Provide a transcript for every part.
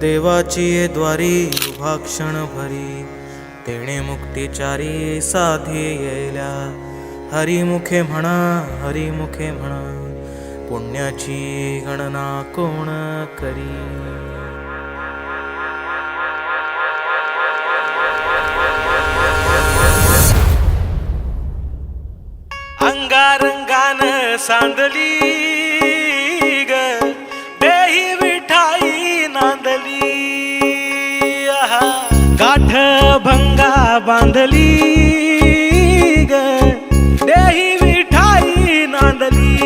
देवाची ये द्वारी उभा भरी. तेणे मुक्तिचारी साधी येल्या. हरिमुखे म्हणा हरिमुखे म्हणा पुण्याची गणना कोण करी? अंगारंगान सांदली बांधली ग. देही विठाई नांदली.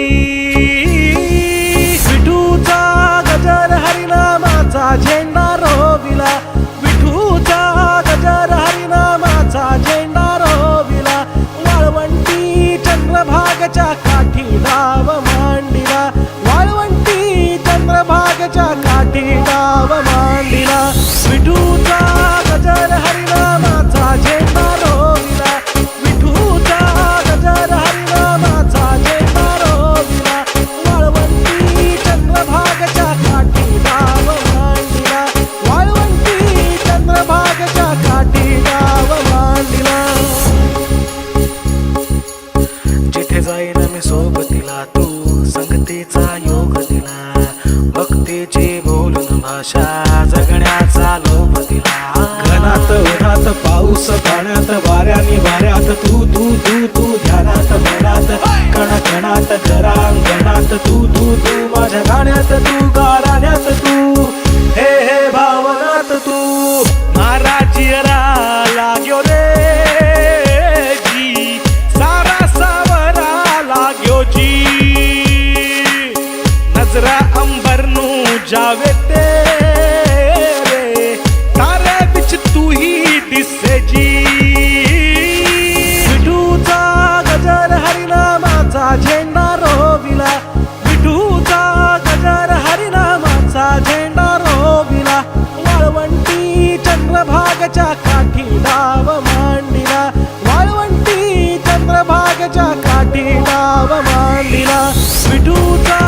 विठूचा गजर हरिनामाचा झेंडा रोविला. विठूचा गजर हरिनामाचा झेंडा रोविला. वाळवंटी चंद्रभागच्या संगतीचा योग दिला. भक्तीची बोलून भाषा जगण्याचा लोभ दिला. घनात उन्हात पाऊस पाण्यात वाऱ्याने वाऱ्यात तू तू तू तू ध्यानात मनात कण कणात घरांगणात तू तू तू माझ्या गाण्यात तू गाराण्यात तू. अंबरनू जावे ते रे तारे बिच तू ही दिसे जी। विठूचा गजर हरिनामाचा झेंडा रोविला। विठूचा गजर हरिनामाचा झेंडा रोविला। वाळवंटी चंद्रभागच्या काठी डाव मांडिला। वाळवंटी चंद्रभागच्या काठी डाव मांडिला। विठूचा